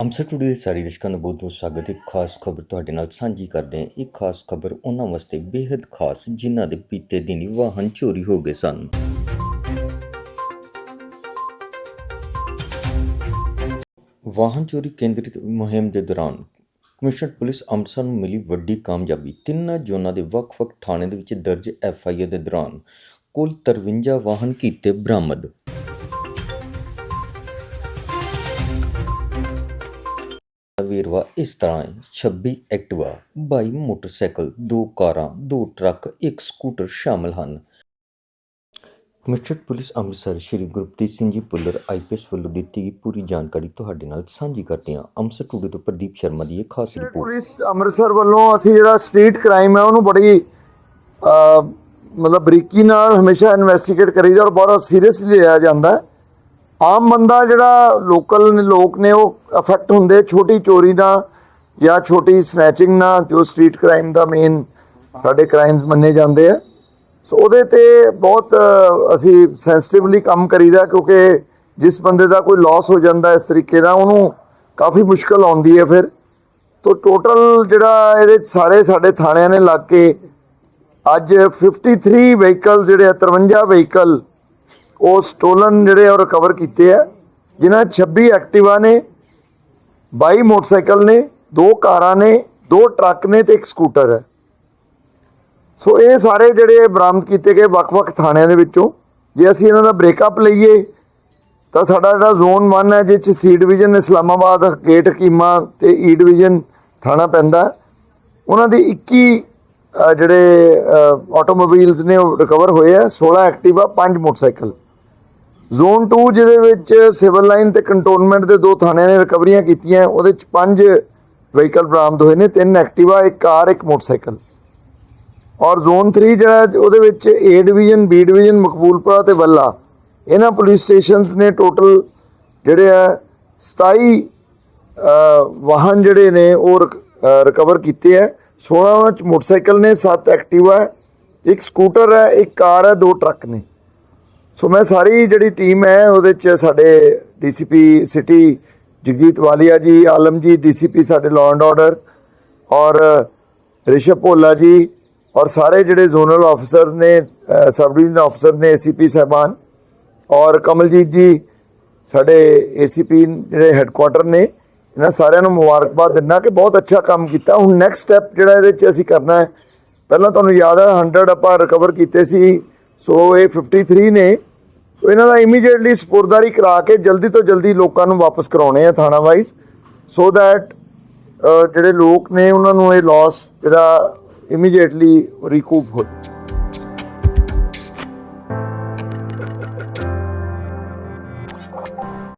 Amritsar today ਦੇ ਸਾਰੇ ਦਰਸ਼ਕਾਂ ਦਾ ਬਹੁਤ ਬਹੁਤ ਸਵਾਗਤ ਹੈ। ਇੱਕ ਖਾਸ ਖਬਰ ਤੁਹਾਡੇ ਨਾਲ ਸਾਂਝੀ ਕਰਦੇ ਹਾਂ। ਇਹ ਖਾਸ ਖਬਰ ਉਹਨਾਂ ਵਾਸਤੇ ਬੇहद ਖਾਸ ਜਿਨ੍ਹਾਂ ਦੇ ਬੀਤੇ ਦਿਨੀ ਵਾਹਨ ਚੋਰੀ ਹੋ ਗਏ ਸਨ। ਵਾਹਨ ਚੋਰੀ ਕੇਂਦਰਿਤ ਮੁਹਿੰਮ ਦੇ ਦੌਰਾਨ ਕਮਿਸ਼ਨਰ ਪੁਲਿਸ ਅੰਮ੍ਰਿਤਸਰ ਨੂੰ ਮਿਲੀ ਵੱਡੀ ਕਾਮਯਾਬੀ। ਤਿੰਨਾਂ ਜ਼ੋਨਾਂ ਦੇ ਵੱਖ-ਵੱਖ ਥਾਣੇ ਦੇ ਵਿੱਚ ਦਰਜ ਐਫ ਆਈ ਆਰ ਦੇ ਦੌਰਾਨ ਕੁੱਲ 53 ਵਾਹਨ ਕੀਤੇ ਬਰਾਮਦ। ਵੇਰਵਾ ਇਸ ਤਰ੍ਹਾਂ ਹੈ। 26 ਐਕਟਿਵਾ 22 ਮੋਟਰਸਾਈਕਲ 2 ਕਾਰਾਂ 2 ਟਰੱਕ 1 ਸਕੂਟਰ ਸ਼ਾਮਲ ਹਨ। Commissioner police Amritsar Shri Gurpreet Singh ji Pullar IPS ਵੱਲੋਂ ਦਿੱਤੀ ਗਈ ਪੂਰੀ ਜਾਣਕਾਰੀ ਤੁਹਾਡੇ ਨਾਲ ਸਾਂਝੀ ਕਰਦੇ ਹਾਂ। ਅੰਮ੍ਰਿਤਸਰ ਟੂਡੇ ਤੋਂ ਪ੍ਰਦੀਪ ਸ਼ਰਮਾ ਦੀ ਇਹ ਖਾਸ ਰਿਪੋਰਟ। ਪੁਲਿਸ ਅੰਮ੍ਰਿਤਸਰ ਵੱਲੋਂ ਅਸੀਂ ਜਿਹੜਾ ਸਟਰੀਟ ਕ੍ਰਾਈਮ ਹੈ ਉਹਨੂੰ ਬੜੀ ਮਤਲਬ ਬਰੀਕੀ ਨਾਲ ਹਮੇਸ਼ਾ ਇਨਵੈਸਟੀਗੇਟ ਕਰੀਦਾ ਔਰ ਬਹੁਤ ਸੀਰੀਅਸਲੀ ਲਿਆ ਜਾਂਦਾ ਹੈ। ਆਮ ਬੰਦਾ ਜਿਹੜਾ ਲੋਕਲ ਲੋਕ ਨੇ ਉਹ ਅਫੈਕਟ ਹੁੰਦੇ ਛੋਟੀ ਚੋਰੀ ਨਾਲ ਜਾਂ ਛੋਟੀ ਸਨੈਚਿੰਗ ਨਾਲ ਜੋ ਸਟਰੀਟ ਕ੍ਰਾਈਮ ਦਾ ਮੇਨ ਸਾਡੇ ਕ੍ਰਾਈਮਸ ਮੰਨੇ ਜਾਂਦੇ ਆ। ਸੋ ਉਹਦੇ ਤੇ ਬਹੁਤ ਅਸੀਂ ਸੈਂਸਿਟਿਵਲੀ ਕੰਮ ਕਰੀਦਾ ਕਿਉਂਕਿ ਜਿਸ ਬੰਦੇ ਦਾ ਕੋਈ ਲਾਸ ਹੋ ਜਾਂਦਾ ਇਸ ਤਰੀਕੇ ਨਾਲ ਉਹਨੂੰ ਕਾਫੀ ਮੁਸ਼ਕਲ ਆਉਂਦੀ ਹੈ ਫਿਰ। ਤੋ ਟੋਟਲ ਜਿਹੜਾ ਇਹਦੇ ਸਾਰੇ ਸਾਡੇ ਥਾਣਿਆਂ ਨੇ ਲੱਗ ਕੇ ਅੱਜ 53 ਵਹੀਕਲ ਜਿਹੜੇ ਆ, 53 ਵਹੀਕਲ ਉਹ ਸਟੋਲਨ ਜਿਹੜੇ ਆ ਰਿਕਵਰ ਕੀਤੇ ਆ। ਜਿਨ੍ਹਾਂ 'ਚ 26 ਐਕਟਿਵਾ ਨੇ 22 ਮੋਟਰਸਾਈਕਲ ਨੇ, ਦੋ ਕਾਰਾਂ ਨੇ, ਦੋ ਟਰੱਕ ਨੇ ਤੇ ਇੱਕ ਸਕੂਟਰ ਹੈ। ਸੋ ਇਹ ਸਾਰੇ ਜਿਹੜੇ ਬਰਾਮਦ ਕੀਤੇ ਗਏ ਵੱਖ-ਵੱਖ ਥਾਣਿਆਂ ਦੇ ਵਿੱਚੋਂ। ਜੇ ਅਸੀਂ ਇਹਨਾਂ ਦਾ ਬ੍ਰੇਕਅਪ ਲਈਏ, ਤਾਂ ਸਾਡਾ ਜਿਹੜਾ ਜ਼ੋਨ 1 ਹੈ, ਜਿਸ ਚ ਸੀ ਡਿਵੀਜ਼ਨ ਇਸਲਾਮਾਬਾਦ, ਗੇਟ, ਕੀਮਾ ਤੇ e ਈ ਡਿਵੀਜ਼ਨ ਥਾਣਾ ਪੈਂਦਾ। ਉਹਨਾਂ ਦੇ 21 ਜਿਹੜੇ ਆਟੋਮੋਬਾਈਲਸ ਨੇ ਉਹ ਰਿਕਵਰ ਹੋਏ ਆ। 16 ਐਕਟਿਵਾ 5 ਮੋਟਰਸਾਈਕਲ। ਜ਼ੋਨ 2 ਜਿਹਦੇ ਵਿੱਚ ਸਿਵਲ ਲਾਈਨ ਤੇ ਕੰਟੋਨਮੈਂਟ ਦੇ ਦੋ ਥਾਣਿਆਂ ਨੇ ਰਿਕਵਰੀਆਂ ਕੀਤੀਆਂ, ਉਹਦੇ ਚ ਪੰਜ ਵਹੀਕਲ ਬਰਾਮਦ ਹੋਏ ਨੇ, ਤਿੰਨ ਐਕਟਿਵਾ, ਇੱਕ ਕਾਰ, ਇੱਕ ਮੋਟਰਸਾਈਕਲ। ਔਰ ਜ਼ੋਨ 3 ਜਿਹੜਾ ਉਹਦੇ ਵਿੱਚ A division B division Maqboolpura ਤੇ ਵੱਲਾ। ਇਹਨਾਂ ਪੁਲਿਸ ਸਟੇਸ਼ਨਸ ਨੇ ਟੋਟਲ ਜਿਹੜੇ ਆ 27 ਵਾਹਨ ਜਿਹੜੇ ਨੇ, ਉਹ ਰਿਕਵਰ ਕੀਤੇ ਆ 16 ਚ ਮੋਟਰਸਾਈਕਲ ਨੇ 7 ਐਕਟਿਵਾ ਹੈ, ਇੱਕ ਸਕੂਟਰ ਹੈ, ਇੱਕ ਕਾਰ ਹੈ, ਦੋ ਟਰੱਕ ਨੇ। ਸੋ ਮੈਂ ਸਾਰੀ ਜਿਹੜੀ ਟੀਮ ਹੈ, ਉਹਦੇ ਚ ਸਾਡੇ ਡੀਸੀਪੀ ਸਿਟੀ ਜਗਜੀਤ ਵਾਲੀਆ ਜੀ, ਆਲਮ ਜੀ ਡੀਸੀਪੀ ਸਾਡੇ ਲਾਅ ਐਂਡ ਆਰਡਰ ਔਰ ਰਿਸ਼ਵ ਭੋਲਾ ਜੀ ਔਰ ਸਾਰੇ ਜਿਹੜੇ ਜ਼ੋਨਲ ਆਫੀਸਰਸ ਨੇ ਸਬ ਡਿਵੀਜ਼ਨ ਆਫੀਸਰ ਨੇ ਏਸੀਪੀ ਸਾਹਿਬਾਨ ਔਰ ਕਮਲਜੀਤ ਜੀ, ਸਾਡੇ ਏਸੀਪੀ ਜਿਹੜੇ ਹੈੱਡਕੁਆਟਰ ਨੇ, ਇਹਨਾਂ ਸਾਰਿਆਂ ਨੂੰ ਮੁਬਾਰਕਬਾਦ ਦਿੰਦਾ ਕਿ ਬਹੁਤ ਅੱਛਾ ਕੰਮ ਕੀਤਾ। ਹੁਣ ਨੈਕਸਟ ਸਟੈਪ ਜਿਹੜਾ ਇਹਦੇ 'ਚ ਅਸੀਂ ਕਰਨਾ ਹੈ, ਪਹਿਲਾਂ ਤੁਹਾਨੂੰ ਯਾਦ ਹੈ 100 ਆਪਾਂ ਰਿਕਵਰ ਕੀਤੇ ਸੀ ਸੋ ਇਹ 53 ਨੇ। ਸੋ ਇਹਨਾਂ ਦਾ ਇਮੀਡੀਏਟਲੀ ਸਪੁਰਦਾਰੀ ਕਰਾ ਕੇ ਜਲਦੀ ਤੋਂ ਜਲਦੀ ਲੋਕਾਂ ਨੂੰ ਵਾਪਸ ਕਰਾਉਣੇ ਆ ਥਾਣਾ ਵਾਈਜ਼ ਸੋ ਦੈਟ ਜਿਹੜੇ ਲੋਕ ਨੇ ਉਹਨਾਂ ਨੂੰ ਇਹ ਲਾਸ ਜਿਹੜਾ ਇਮੀਡੀਏਟਲੀ ਰਿਕੂਪ ਹੋ